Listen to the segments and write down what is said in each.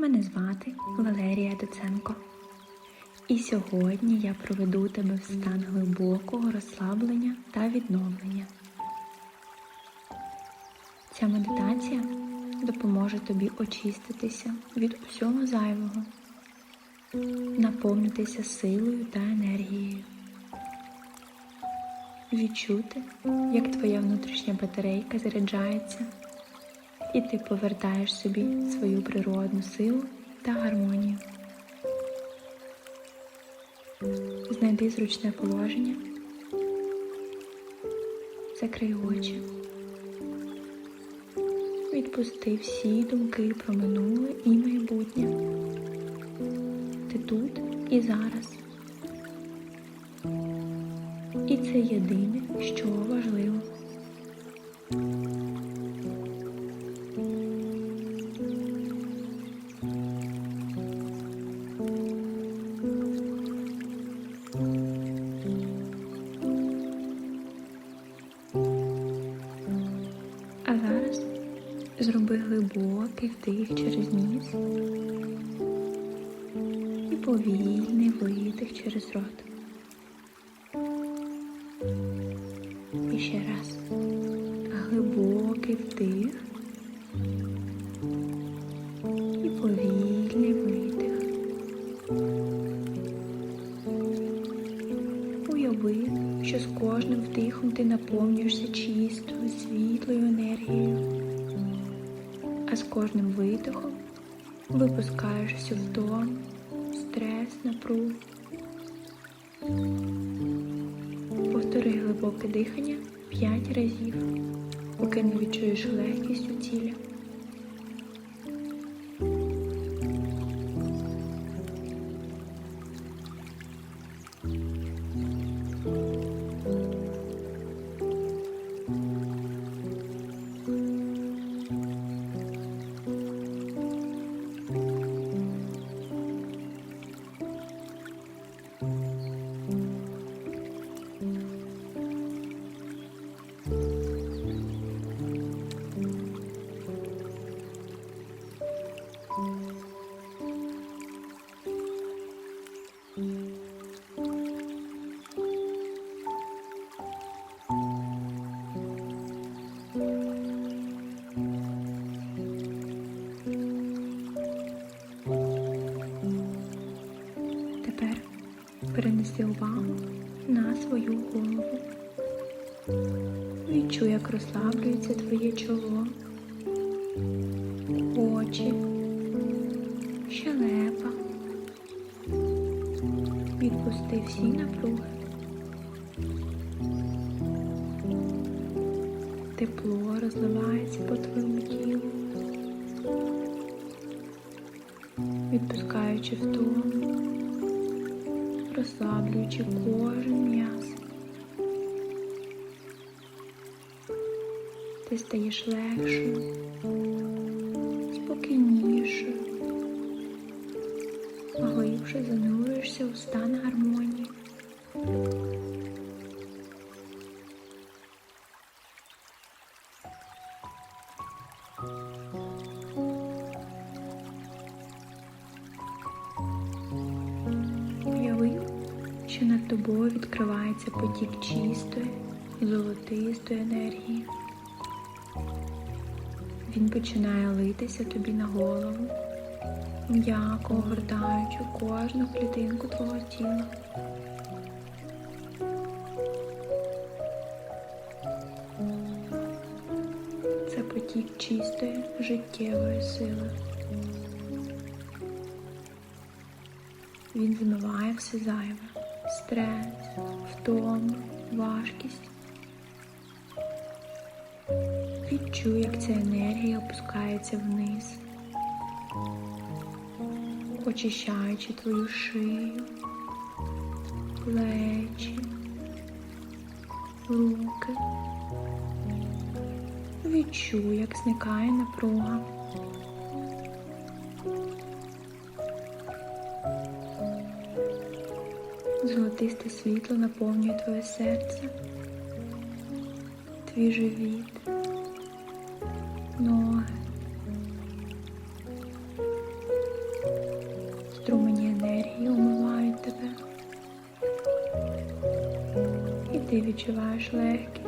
Мене звати Валерія Доценко. І сьогодні я проведу тебе в стан глибокого розслаблення та відновлення. Ця медитація допоможе тобі очиститися від усього зайвого, наповнитися силою та енергією, відчути, як твоя внутрішня батарейка заряджається, і ти повертаєш собі свою природну силу та гармонію. Знайди зручне положення, закрий очі, відпусти всі думки про минуле і майбутнє. Ти тут і зараз. І це єдине, що важливо. А зараз зроби глибокий вдих через ніс і повільний видих через рот. І ще раз глибокий вдих і повільний видих. Уяви, що з кожним вдихом ти наповнюєшся чистою, світлою енергією, а з кожним видихом випускаєш всю втому, стрес, напругу. Повтори глибоке дихання 5 разів, поки не відчуєш легкість у тілі. Відчуй, як розслаблюється твоє чоло, очі, щелепа. Відпусти всі напруги. Тепло розливається по твоєму тілу, відпускаючи втому розслаблюючи кожен м'яз. Ти стаєш легшою, спокійнішою, глибше занурюєшся у стан гармонії. Уяви, що над тобою відкривається потік чистої, золотистої енергії. Він починає литися тобі на голову, м'яко огортаючи кожну клітинку твого тіла. Це потік чистої життєвої сили. Він змиває все зайве, стрес, втому, важкість. Відчуй, як ця енергія опускається вниз, очищаючи твою шию, плечі, руки. Відчуй, як зникає напруга. Золотисте світло наповнює твоє серце, твій живіт, Ну. ноги, струмені енергії умивають тебе, і ти відчуваєш легкість.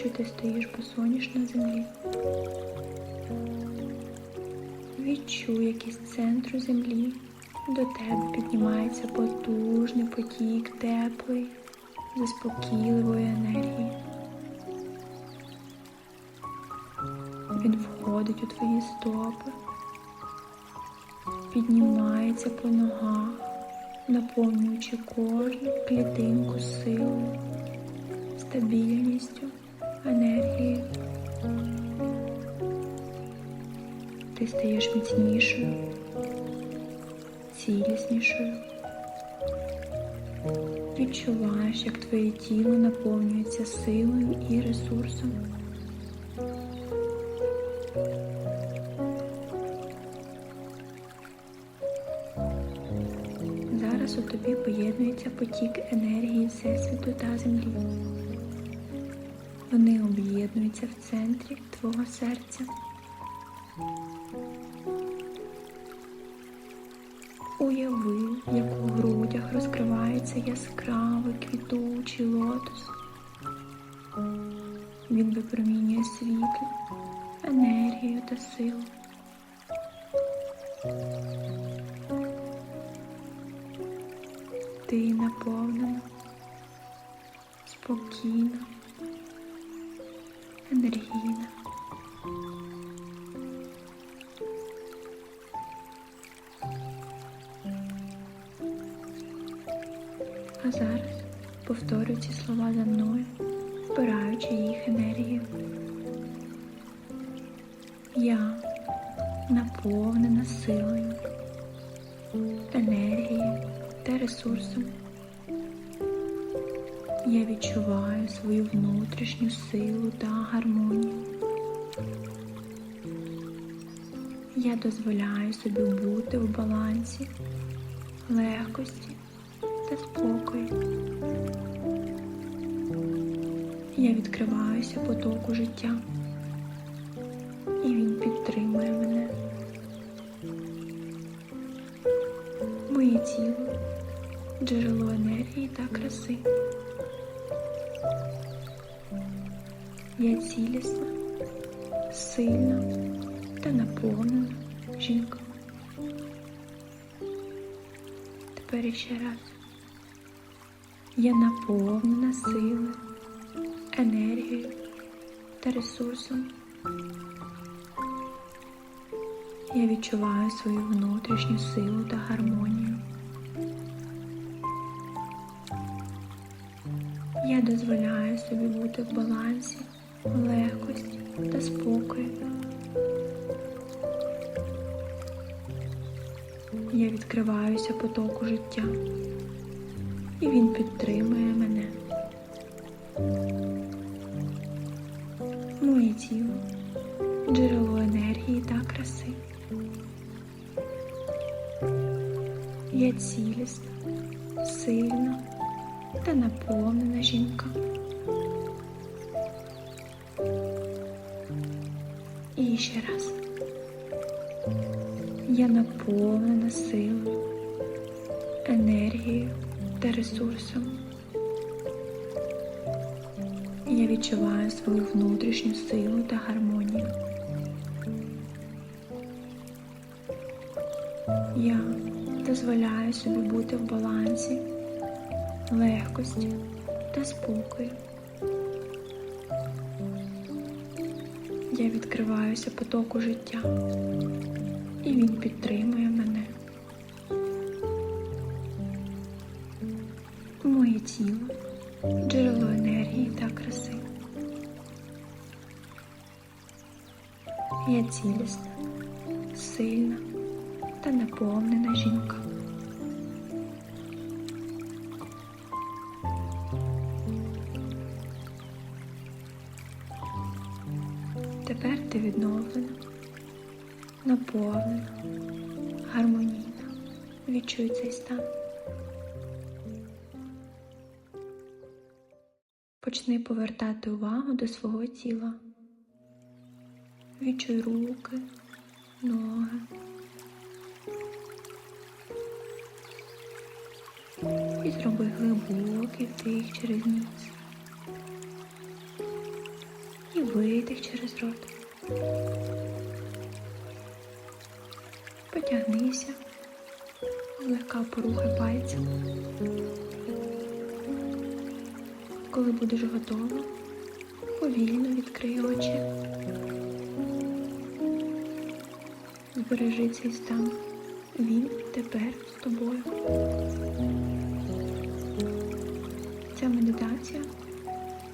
Що ти стоїш босоніж на землі. Відчуй, як із центру землі до тебе піднімається потужний потік теплої, заспокійливої енергії. Він входить у твої стопи, піднімається по ногах, наповнюючи кожну клітинку силою, стабільністю, енергією. Ти стаєш міцнішою, ціліснішою. Відчуваєш, як твоє тіло наповнюється силою і ресурсом. Зараз у тобі поєднується потік енергії Всесвіту та землі. Вони об'єднуються в центрі твого серця. Уяви, як у грудях розкривається яскравий квітучий лотос. Він випромінює світло, енергію та силу. Ти наповнена, спокійна, енергійна. А зараз повторюй ці слова за мною, вбираючи їх енергію. Я наповнена силою, енергією та ресурсом. Я відчуваю свою внутрішню силу та гармонію. Я дозволяю собі бути в балансі, легкості та спокою. Я відкриваюся потоку життя, сильна та наповнена жінка. Тепер іще раз. Я наповнена силою, енергією та ресурсом. Я відчуваю свою внутрішню силу та гармонію. Я дозволяю собі бути в балансі, легкості та спокою. Я відкриваюся потоку життя, і він підтримує мене. Моє тіло джерело енергії та краси. Я цілісна, сильна та наповнена жінка. Ще раз. Я наповнена силою, енергією та ресурсом. Я відчуваю свою внутрішню силу та гармонію. Я дозволяю собі бути в балансі, легкості та спокою. Я відкриваюся потоку життя, і він підтримує мене. Моє тіло джерело енергії та краси. Я цілісна, сильна та наповнена жінка. Тепер ти відновлена, наповнена, гармонійна. Відчуй цей стан. Почни повертати увагу до свого тіла. Відчуй руки, ноги. І зроби глибокий вдих через ніс. Видих через рот. Потягнися, злегка порухай пальцем. Коли будеш готова, повільно відкрий очі. Збережи цей стан. Він тепер з тобою. Ця медитація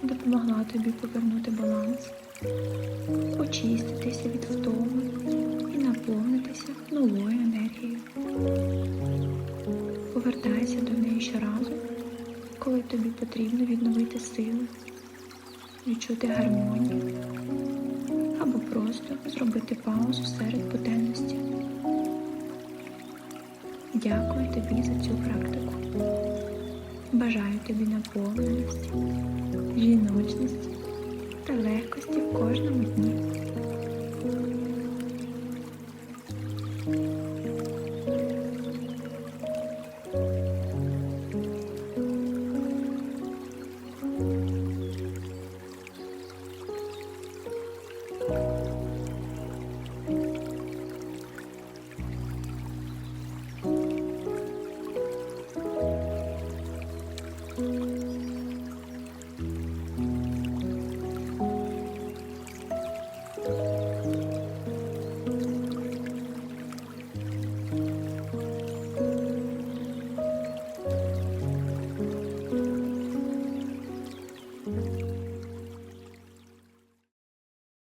допомогла тобі повернути баланс, очиститися від втоми і наповнитися новою енергією. Повертайся до неї щоразу, коли тобі потрібно відновити сили, відчути гармонію або просто зробити паузу серед буденності. Дякую тобі за цю практику. Бажаю тобі наповненості, жіночності та легкості в кожному дні.